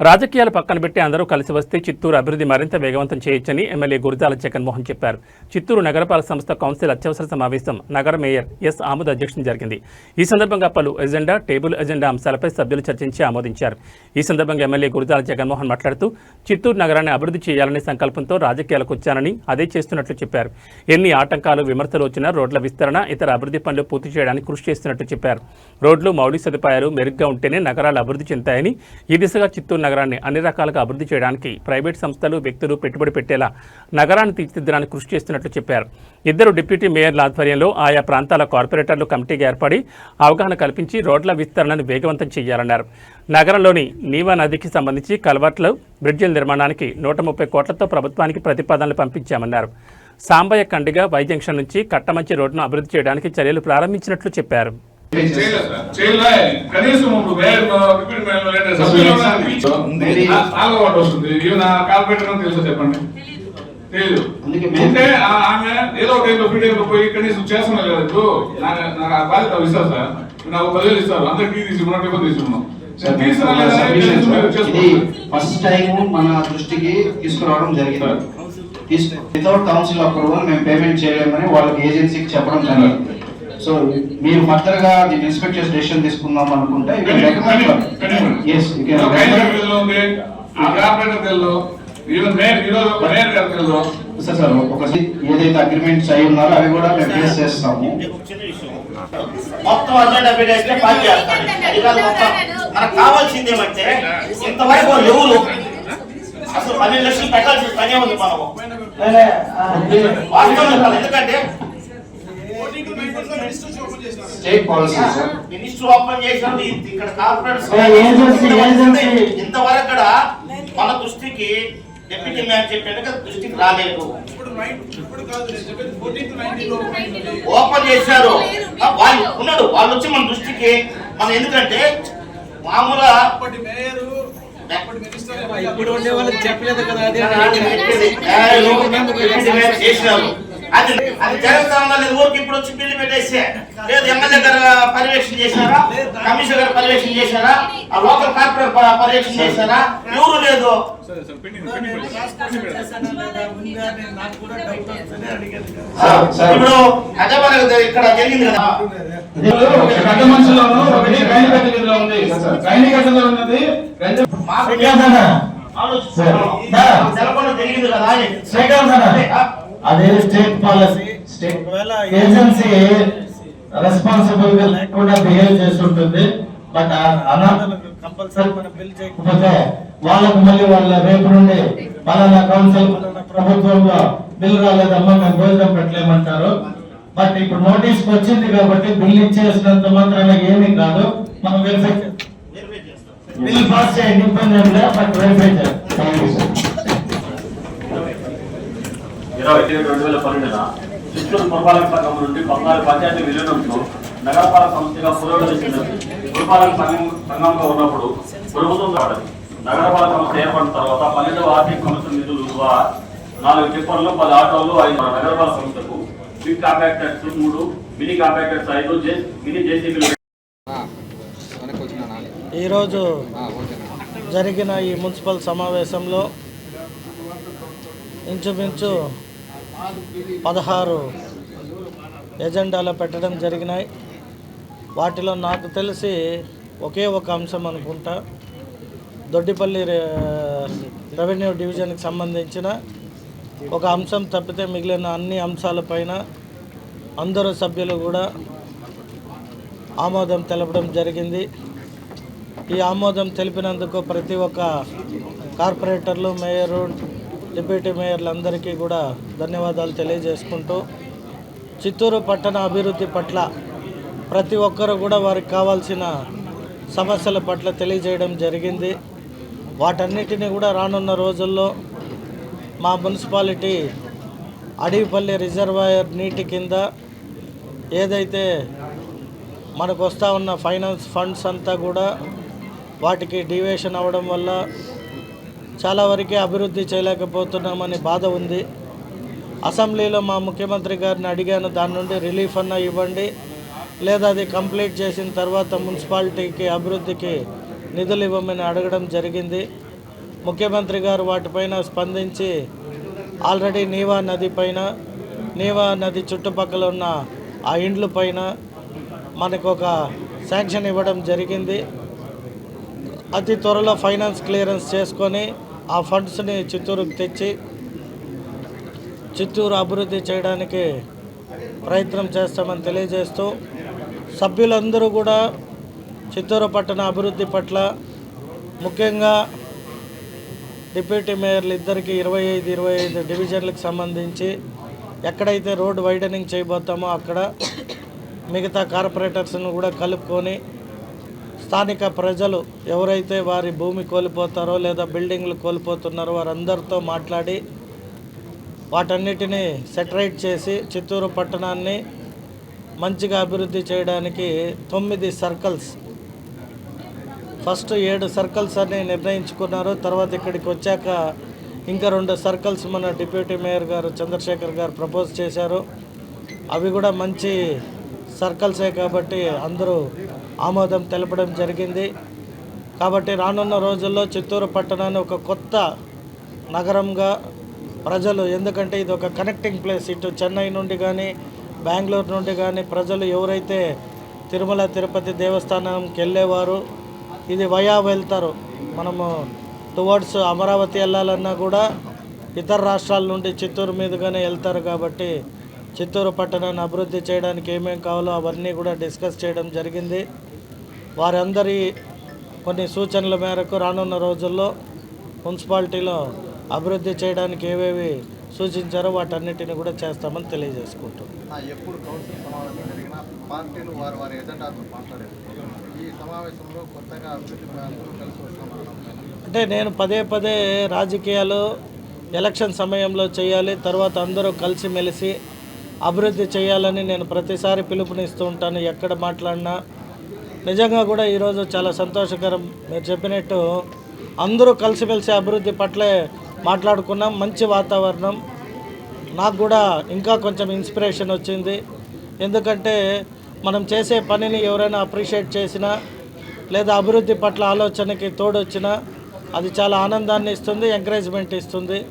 రాజకీయాలు పక్కన పెట్టి అందరూ కలిసి వస్తే చిత్తూరు అభివృద్ధి మరింత వేగవంతం చేయొచ్చని ఎమ్మెల్యే గురిజాల జగన్మోహన్ చెప్పారు. చిత్తూరు నగరపాలక సంస్థ కౌన్సిల్ అత్యవసర సమావేశం నగర మేయర్ ఎస్ ఆమోద్ అధ్యక్షతన జరిగింది. ఈ సందర్భంగా పలు ఎజెండా టేబుల్ ఎజెండా అంశాలపై సభ్యులు చర్చించి ఆమోదించారు. ఈ సందర్భంగా ఎమ్మెల్యే గురిజాల జగన్మోహన్ మాట్లాడుతూ చిత్తూరు నగరాన్ని అభివృద్ధి చేయాలనే సంకల్పంతో రాజకీయాలకు వచ్చానని అదే చేస్తున్నట్లు చెప్పారు. ఎన్ని ఆటంకాలు విమర్శలు వచ్చినా రోడ్ల విస్తరణ ఇతర అభివృద్ధి పనులు పూర్తి చేయడానికి కృషి చేస్తున్నట్లు చెప్పారు. రోడ్లు మౌలిక సదుపాయాలు మెరుగ్గా ఉంటేనే నగరాలు అభివృద్ధి చెందుతాయని ఈ దిశగా చిత్తూరు నగరాన్ని అన్ని రకాలుగా అభివృద్ధి చేయడానికి ప్రైవేట్ సంస్థలు వ్యక్తులు పెట్టుబడి పెట్టేలా నగరాన్ని తీర్చిదిద్దడానికి కృషి చేస్తున్నట్లు చెప్పారు. ఇద్దరు డిప్యూటీ మేయర్ల ఆధ్వర్యంలో ఆయా ప్రాంతాల కార్పొరేటర్లు కమిటీగా ఏర్పడి అవగాహన కల్పించి రోడ్ల విస్తరణను వేగవంతం చేయాలన్నారు. నగరంలోని నీవా నదికి సంబంధించి కలవట్లు బ్రిడ్జిల నిర్మాణానికి నూట ముప్పై కోట్లతో ప్రభుత్వానికి ప్రతిపాదనలు పంపించామన్నారు. సాంబయ్య కండిగా వై జంక్షన్ నుంచి కట్టమంచి రోడ్డును అభివృద్ధి చేయడానికి చర్యలు ప్రారంభించినట్లు చెప్పారు. కనీసం నాలుగో వస్తుంది. అని తెలుసా చెప్పండి? తెలియదు ఆమె ఏదో ఒక టైంలో ఫ్రీ టైంలో పోయి కనీసం చేస్తున్నా లేదు ఇప్పుడు. నాకు ఆ బాధ్యత ఇస్తారు సార్. పదివేలు ఇస్తారు. అందరికి టైం తీసుకున్నాం. ఫస్ట్ టైం మన దృష్టికి తీసుకురావడం జరిగింది. వితౌట్ కౌన్సిల్ అప్రూవల్ మేము పేమెంట్ చేయలేమని వాళ్ళకి ఏజెన్సీకి చెప్పడం జరిగింది. సో మీరు ఫర్దర్గా దీన్ని ఇన్స్పెక్ట్ చేసి డెసిషన్ తీసుకుందాం అనుకుంటే సార్ సార్ ఒక ఏదైతే అగ్రిమెంట్స్ అయి ఉన్నారో అవి కూడా మేము ఫేస్ చేస్తాము. మొత్తం అజెండా పెట్టేస్తే పని చేస్తాడు. అది కాదు మొత్తం మనకు కావాల్సింది ఏమంటే ఇంతవరకు లేవులు. అసలు పన్నెండు లక్షలు పెట్టాల్సిన పనే ఉంది మనము ఎందుకంటే state policy sir minister open చేసినప్పుడు ఇది ఇక్కడ కార్పొరేట్. ఇంతవరకు కూడా మన దృష్టికి డిప్యూటీ మ్యాన్ చెప్పాడు కదా దృష్టికి రాలేదు ఓపెన్ చేశారు ఆ, వాళ్ళు ఉన్నాడు వాళ్ళు వచ్చి మన దృష్టికి మనం ఎందుకంటే మామూలుగా ఇప్పుడు ఉండే వాళ్ళకి చెప్పలేదు కదా అదే చేసినారు అది అది జరుగుతా లేదు ఊరికి ఇప్పుడు వచ్చి బిల్లు పెట్టేస్తే లేదు ఎమ్మెల్యే గారు పర్యవేక్షణ చేశారా? కమిషనర్ గారు పర్యవేక్షణ చేశారా? ఆ లోకల్ కార్పొరేట్ పర్యవేక్షణ చేశారా? ఎవరు లేదు. ఇప్పుడు హైదరాబాద్ ఇక్కడ జరిగింది కదా. పెద్ద మనుషులను ఒకటి గైనికట్ట ఉంది గైనికట్టలో ఉన్నది జరిగింది కదా అని. అదే స్టేట్ పాలసీ. స్టేట్ ఏజెన్సీ రెస్పాన్సిబుల్గా లేకుండా బిహేవ్ చేస్తుంటుంది. బట్ అనాథలకు కంపల్సరీ మనం బిల్ చేయకపోతే వాళ్ళకు మళ్ళీ వాళ్ళ రేపు నుండి పలానా కౌన్సిల్ ప్రభుత్వంలో బిల్ రాలేదమ్మా మేము భోజనం పెట్టలేమంటారు. బట్ ఇప్పుడు నోటీస్ వచ్చింది కాబట్టి బిల్ ఇచ్చేసినంత మాత్రాన ఏమీ కాదు. మనం వెరిఫై బిల్ పాస్ చేయండి ఇబ్బంది ఏం లేదు బట్ వెరిఫై చేయాలి థ్యాంక్ యూ సార్ ఇరవై ఏడు రెండు వేల పన్నెండున చిత్తూరు పురపాలక సంఘం నుండి పద్నాలుగు పంచాయతీ విలీనంతో నగరపాలక సంస్థగా పురోగతి చెందింది పురపాలక సంఘం సంఘంగా ఉన్నప్పుడు ప్రభుత్వం వాడది నగరపాలక సంస్థ ఏర్పడిన తర్వాత పన్నెండవ ఆర్థిక కమిషన్ నిధులు నాలుగు టిప్పర్లు పది ఆటోలు ఐదు నగరపాలక సంస్థకు బిగ్ కాంపాక్టర్స్ మూడు మినీ కాంపాక్టర్స్ ఐదు మినీ జేసీబీలు ఈరోజు జరిగిన ఈ మున్సిపల్ సమావేశంలో ఇంచుమించు పదహారు ఎజెండాలు పెట్టడం జరిగినాయి. వాటిలో నాకు తెలిసి ఒకే ఒక అంశం అనుకుంటా. దొడ్డిపల్లి రెవెన్యూ డివిజన్కి సంబంధించిన ఒక అంశం తప్పితే మిగిలిన అన్ని అంశాలపైన అందరూ సభ్యులు కూడా ఆమోదం తెలపడం జరిగింది. ఈ ఆమోదం తెలిపినందుకు ప్రతి ఒక్క కార్పొరేటర్లు మేయరు డిప్యూటీ మేయర్లందరికీ కూడా ధన్యవాదాలు తెలియజేసుకుంటూ చిత్తూరు పట్టణ అభివృద్ధి పట్ల ప్రతి ఒక్కరు కూడా వారికి కావాల్సిన సమస్యల పట్ల తెలియజేయడం జరిగింది. వాటన్నిటిని కూడా రానున్న రోజుల్లో మా మున్సిపాలిటీ అడవిపల్లి రిజర్వాయర్ నీటి కింద ఏదైతే మనకు వస్తూ ఉన్న ఫైనాన్స్ ఫండ్స్ అంతా కూడా వాటికి డివేషన్ అవ్వడం వల్ల చాలా వరకే అభివృద్ధి చేయలేకపోతున్నామని బాధ ఉంది. అసెంబ్లీలో మా ముఖ్యమంత్రి గారిని అడిగాను దాని నుండి రిలీఫ్ అన్న ఇవ్వండి. లేదా అది కంప్లీట్ చేసిన తర్వాత మున్సిపాలిటీకి అభివృద్ధికి నిధులు ఇవ్వమని అడగడం జరిగింది. ముఖ్యమంత్రి గారు వాటిపైన స్పందించి ఆల్రెడీ నీవా నది పైన నీవా నది చుట్టుపక్కల ఉన్న ఆ ఇండ్ల పైన మనకు ఒక శాంక్షన్ ఇవ్వడం జరిగింది. అతి త్వరలో ఫైనాన్స్ క్లియరెన్స్ చేసుకొని ఆ ఫండ్స్ని చిత్తూరుకు తెచ్చి చిత్తూరు అభివృద్ధి చేయడానికి ప్రయత్నం చేస్తామని తెలియజేస్తూ సభ్యులందరూ కూడా చిత్తూరు పట్టణ అభివృద్ధి పట్ల ముఖ్యంగా డిప్యూటీ మేయర్లు ఇద్దరికి ఇరవై ఐదు ఇరవై ఐదు డివిజన్లకు సంబంధించి ఎక్కడైతే రోడ్ వైడనింగ్ చేయబోతామో అక్కడ మిగతా కార్పొరేటర్స్ను కూడా కలుపుకొని స్థానిక ప్రజలు ఎవరైతే వారి భూమి కోల్పోతారో లేదా బిల్డింగ్లు కోల్పోతున్నారో వారందరితో మాట్లాడి వాటన్నిటిని సెటరైట్ చేసి చిత్తూరు పట్టణాన్ని మంచిగా అభివృద్ధి చేయడానికి తొమ్మిది సర్కిల్స్ ఫస్ట్ ఏడు సర్కిల్స్ అని నిర్ణయించుకున్నారు. తర్వాత ఇక్కడికి వచ్చాక ఇంకా రెండు సర్కిల్స్ మన డిప్యూటీ మేయర్ గారు చంద్రశేఖర్ గారు ప్రపోజ్ చేశారు. అవి కూడా మంచి సర్కిల్సే కాబట్టి అందరూ ఆమోదం తెలపడం జరిగింది. కాబట్టి రానున్న రోజుల్లో చిత్తూరు పట్టణాన్ని ఒక కొత్త నగరంగా ప్రజలు ఎందుకంటే ఇది ఒక కనెక్టింగ్ ప్లేస్ ఇటు చెన్నై నుండి కానీ బెంగళూరు నుండి కానీ ప్రజలు ఎవరైతే తిరుమల తిరుపతి దేవస్థానంకి వెళ్ళేవారు ఇది వయా వెళ్తారు. మనము టువర్డ్స్ అమరావతి వెళ్ళాలన్నా కూడా ఇతర రాష్ట్రాల నుండి చిత్తూరు మీదుగానే వెళ్తారు కాబట్టి చిత్తూరు పట్టణాన్ని అభివృద్ధి చేయడానికి ఏమేం కావాలో అవన్నీ కూడా డిస్కస్ చేయడం జరిగింది. వారందరి కొన్ని సూచనల మేరకు రానున్న రోజుల్లో మున్సిపాలిటీలో అభివృద్ధి చేయడానికి ఏవేవి సూచించారో వాటన్నిటిని కూడా చేస్తామని తెలియజేసుకుంటున్నాం. ఆ ఎప్పుడు కౌన్సిల్ సమావేశం జరిగినా పార్టీలు వారి వారి ఎజెండాతో మాట్లాడారు ఈ సమావేశంలో కొత్తగా అభివృద్ధి అందరూ కలిసి వస్తున్నారు అంటే నేను పదే పదే రాజకీయాలు ఎలక్షన్ సమయంలో చేయాలి తర్వాత అందరూ కలిసిమెలిసి అభివృద్ధి చేయాలని నేను ప్రతిసారి పిలుపునిస్తూ ఉంటాను. ఎక్కడ మాట్లాడినా నిజంగా కూడా ఈరోజు చాలా సంతోషకరం. మీరు చెప్పినట్టు అందరూ కలిసిమెలిసి అభివృద్ధి పట్లే మాట్లాడుకున్నాం. మంచి వాతావరణం. నాకు కూడా ఇంకా కొంచెం ఇన్స్పిరేషన్ వచ్చింది. ఎందుకంటే మనం చేసే పనిని ఎవరైనా అప్రిషియేట్ చేసినా లేదా అభివృద్ధి పట్ల ఆలోచనకి తోడొచ్చినా అది చాలా ఆనందాన్ని ఇస్తుంది ఎంకరేజ్మెంట్ ఇస్తుంది.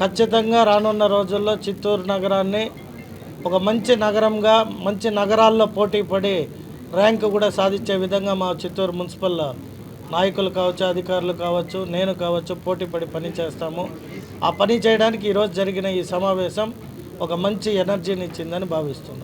ఖచ్చితంగా రానున్న రోజుల్లో చిత్తూరు నగరాన్ని ఒక మంచి నగరంగా మంచి నగరాల్లో పోటీ పడి ర్యాంకు కూడా సాధించే విధంగా మా చిత్తూరు మున్సిపల్ నాయకులు కావచ్చు అధికారులు కావచ్చు నేను కావచ్చు పోటీ పడి పని చేస్తాము. ఆ పని చేయడానికి ఈరోజు జరిగిన ఈ సమావేశం ఒక మంచి ఎనర్జీని ఇచ్చిందని భావిస్తుంది